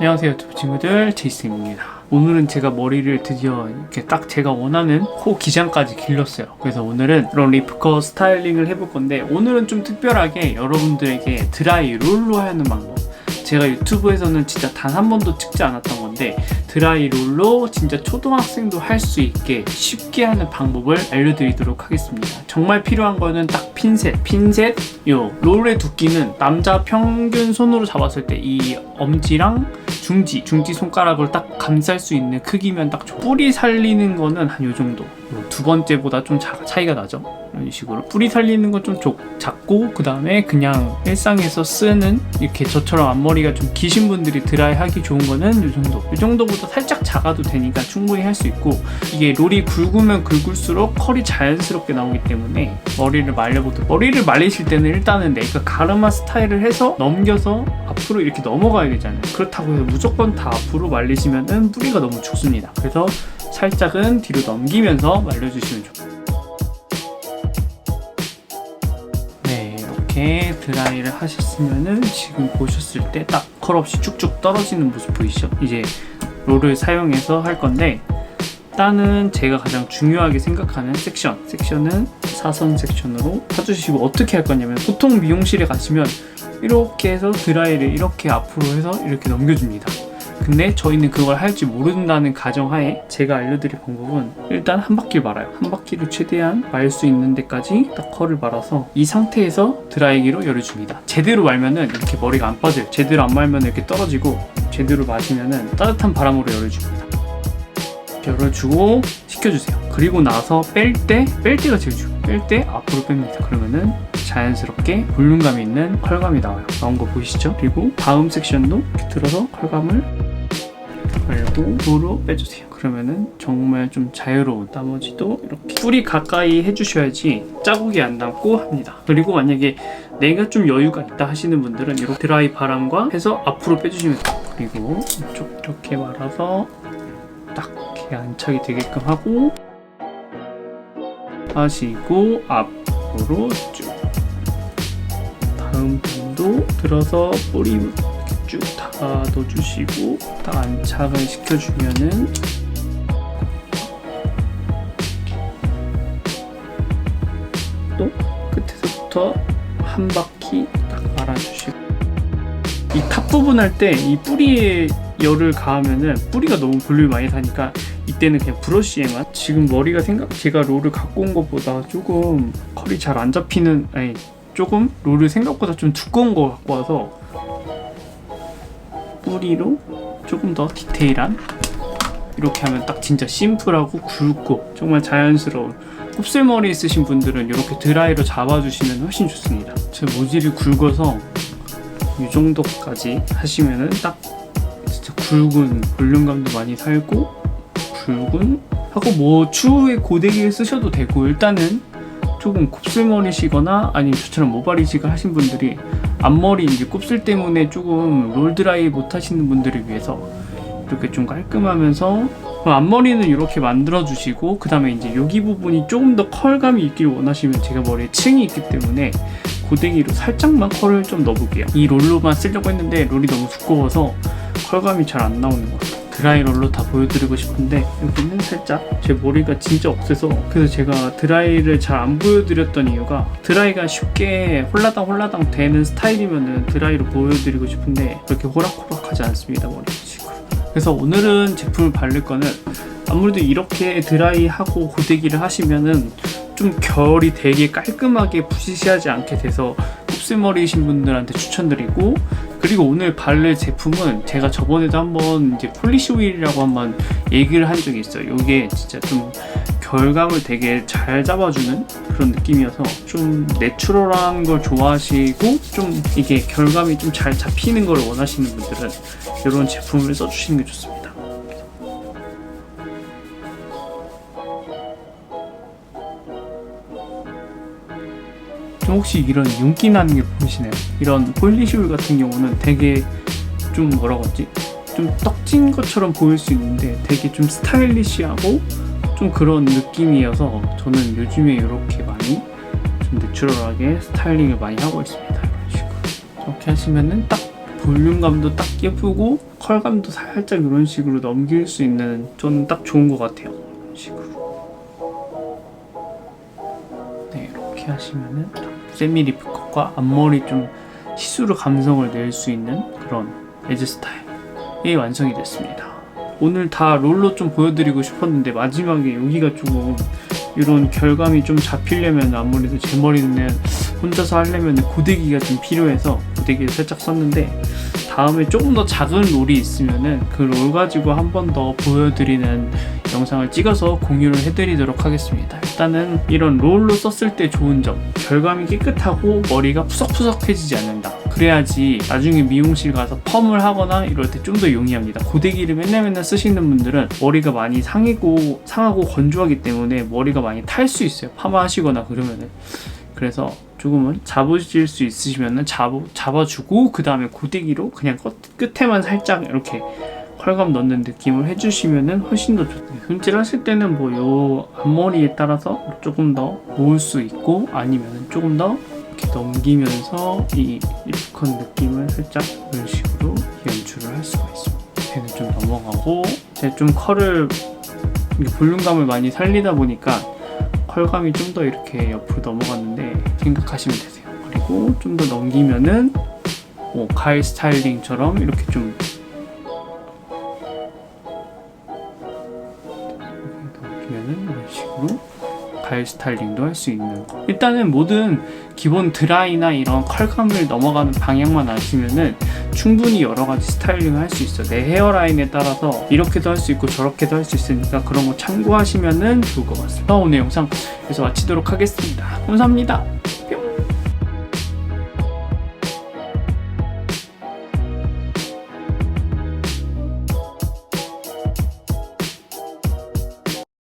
안녕하세요 유튜브 친구들. 제이슨입니다. 오늘은 제가 머리를 드디어 이렇게 딱 제가 원하는 코 기장까지 길렀어요. 그래서 오늘은 그런 리프컷 스타일링을 해볼 건데 오늘은 좀 특별하게 여러분들에게 드라이 롤로 하는 방법. 제가 유튜브에서는 진짜 단 한 번도 찍지 않았던 건데 드라이 롤로 진짜 초등학생도 할 수 있게 쉽게 하는 방법을 알려드리도록 하겠습니다. 정말 필요한 거는 딱 핀셋, 핀셋, 요 롤의 두께는 남자 평균 손으로 잡았을 때 이 엄지랑 중지, 중지 손가락을 딱 감쌀 수 있는 크기면 딱. 뿌리 살리는 거는 한 요 정도. 두 번째보다 좀 차, 차이가 나죠. 이런 식으로 뿌리 살리는 건 좀 작고 그 다음에 그냥 일상에서 쓰는 이렇게 저처럼 앞머리가 좀 기신 분들이 드라이 하기 좋은 거는 이 정도. 이 정도보다 살짝 작아도 되니까 충분히 할 수 있고 이게 롤이 굵으면 굵을수록 컬이 자연스럽게 나오기 때문에 머리를 말려보도 머리를 말리실 때는 일단은 내가 가르마 스타일을 해서 넘겨서 앞으로 이렇게 넘어가야 되잖아요. 그렇다고 해서 무조건 다 앞으로 말리시면은 뿌리가 너무 죽습니다. 그래서 살짝은 뒤로 넘기면서 말려주시면 네, 이렇게 드라이를 하셨으면은 지금 보셨을 때 딱 컬 없이 쭉쭉 떨어지는 모습 보이시죠? 이제 롤을 사용해서 할 건데 일단은 제가 가장 중요하게 생각하는 섹션 섹션은 사선 섹션으로 해주시고 어떻게 할 거냐면 보통 미용실에 가시면 이렇게 해서 드라이를 이렇게 앞으로 해서 이렇게 넘겨줍니다 근데 저희는 그걸 할줄 모른다는 가정하에 제가 알려드릴 방법은 일단 한 바퀴 말아요. 한 바퀴를 최대한 말 수 있는 데까지 딱 컬을 말아서 이 상태에서 드라이기로 열어줍니다. 제대로 말면은 이렇게 머리가 안 빠져요. 제대로 안 말면 이렇게 떨어지고 제대로 마시면은 따뜻한 바람으로 열어줍니다. 열어주고 식혀주세요. 그리고 나서 뺄 때, 뺄 때가 제일 중요해요. 뺄 때 앞으로 뺍니다. 그러면은 자연스럽게 볼륨감이 있는 컬감이 나와요. 나온 거 보이시죠? 그리고 다음 섹션도 들어서 컬감을 그리고 도로 빼주세요. 그러면은 정말 좀 자유로운 나머지도 이렇게 뿌리 가까이 해주셔야지 자국이 안 남고 합니다. 그리고 만약에 내가 좀 여유가 있다 하시는 분들은 이렇게 드라이 바람과 해서 앞으로 빼주시면 돼요. 그리고 이쪽 이렇게 말아서 딱 이렇게 안착이 되게끔 하고 하시고 앞으로 쭉 다음 편도 들어서 뿌리 쭉 닫아주시고 딱 안착을 시켜주면은 또 끝에서부터 한 바퀴 딱 말아주시고. 이 탑 부분 할 때 이 뿌리에 열을 가하면은 뿌리가 너무 볼륨이 많이 사니까 이때는 그냥 브러쉬에만 지금 머리가 생각 제가 롤을 갖고 온 것보다 조금 컬이 잘 안 잡히는 아니 조금 롤을 생각보다 좀 두꺼운 거 갖고 와서 뿌리로 조금 더 디테일한 이렇게 하면 딱 진짜 심플하고 굵고 정말 자연스러운. 곱슬머리 있으신 분들은 이렇게 드라이로 잡아주시면 훨씬 좋습니다. 제 모질이 굵어서 이 정도까지 하시면은 딱 진짜 굵은 볼륨감도 많이 살고 굵은 하고 뭐 추후에 고데기를 쓰셔도 되고 일단은 조금 곱슬머리시거나 아니면 저처럼 모발이식을 하신 분들이 앞머리 이제 곱슬 때문에 조금 롤 드라이 못 하시는 분들을 위해서 이렇게 좀 깔끔하면서 앞머리는 이렇게 만들어 주시고 그 다음에 이제 여기 부분이 조금 더 컬감이 있길 원하시면 제가 머리에 층이 있기 때문에 고데기로 살짝만 컬을 좀 넣어볼게요. 이 롤로만 쓰려고 했는데 롤이 너무 두꺼워서 컬감이 잘 안 나오는 것 같아요 드라이 롤로 다 보여드리고 싶은데 여기는 살짝 제 머리가 진짜 억세서 그래서 제가 드라이를 잘 안 보여드렸던 이유가 드라이가 쉽게 홀라당 홀라당 되는 스타일이면은 드라이로 보여드리고 싶은데 그렇게 호락호락하지 않습니다 머리. 그래서 오늘은 제품을 바를 거는 아무래도 이렇게 드라이하고 고데기를 하시면은 좀 결이 되게 깔끔하게 부시시하지 않게 돼서 곱슬머리이신 분들한테 추천드리고 그리고 오늘 바를 제품은 제가 저번에도 한번 이제 폴리시 오일이라고 한번 얘기를 한 적이 있어요. 이게 진짜 좀 결감을 되게 잘 잡아주는 그런 느낌이어서 좀 내추럴한 걸 좋아하시고 좀 이게 결감이 좀 잘 잡히는 걸 원하시는 분들은 이런 제품을 써주시는 게 좋습니다. 혹시 이런 윤기 나는 게 보이시나요? 이런 폴리시올 같은 경우는 되게 좀 뭐라고 하지? 좀 떡진 것처럼 보일 수 있는데 되게 좀 스타일리시하고 좀 그런 느낌이어서 저는 요즘에 이렇게 많이 좀 내추럴하게 스타일링을 많이 하고 있습니다. 이런 식으로 이렇게 하시면은 딱 볼륨감도 딱 예쁘고 컬감도 살짝 이런 식으로 넘길 수 있는 좀딱 좋은 것 같아요. 이런 식으로. 네, 이렇게 하시면은 세미 리프 컷과 앞머리 좀 시스루 감성을 낼 수 있는 그런 에즈 스타일이 완성이 됐습니다. 오늘 다 롤로 좀 보여드리고 싶었는데 마지막에 여기가 조금 이런 결감이 좀 잡히려면 아무래도 제 머리는 혼자서 하려면 고데기가 좀 필요해서 고데기를 살짝 썼는데 다음에 조금 더 작은 롤이 있으면은 그 롤 가지고 한 번 더 보여드리는 영상을 찍어서 공유를 해드리도록 하겠습니다. 일단은 이런 롤로 썼을 때 좋은 점 결감이 깨끗하고 머리가 푸석푸석해지지 않는다. 그래야지 나중에 미용실 가서 펌을 하거나 이럴 때 좀 더 용이합니다. 고데기를 맨날 맨날 쓰시는 분들은 머리가 많이 상이고 상하고 건조하기 때문에 머리가 많이 탈 수 있어요. 파마하시거나 그러면은 그래서 조금은 잡으실 수 있으시면은 잡, 잡아주고 그 다음에 고데기로 그냥 끝, 끝에만 살짝 이렇게 컬감 넣는 느낌을 해주시면은 훨씬 더 좋아요. 손질 하실 때는 뭐 요 앞머리에 따라서 조금 더 모을 수 있고 아니면은 조금 더 이렇게 넘기면서 이 리프컨 느낌을 살짝 이런 식으로 연출을 할 수가 있습니다. 밑에는 좀 넘어가고 제가 좀 컬을 볼륨감을 많이 살리다 보니까 컬감이 좀 더 이렇게 옆으로 넘어갔는데 생각하시면 되세요. 그리고 좀 더 넘기면은 뭐 가일 스타일링처럼 이렇게 좀 넘기면은 이런 식으로 가일 스타일링도 할 수 있는 거. 일단은 모든 기본 드라이나 이런 컬감을 넘어가는 방향만 아시면은 충분히 여러 가지 스타일링을 할 수 있어. 내 헤어라인에 따라서 이렇게도 할 수 있고 저렇게도 할 수 있으니까 그런 거 참고하시면은 좋을 것 같습니다. 오늘 영상 여기서 마치도록 하겠습니다. 감사합니다.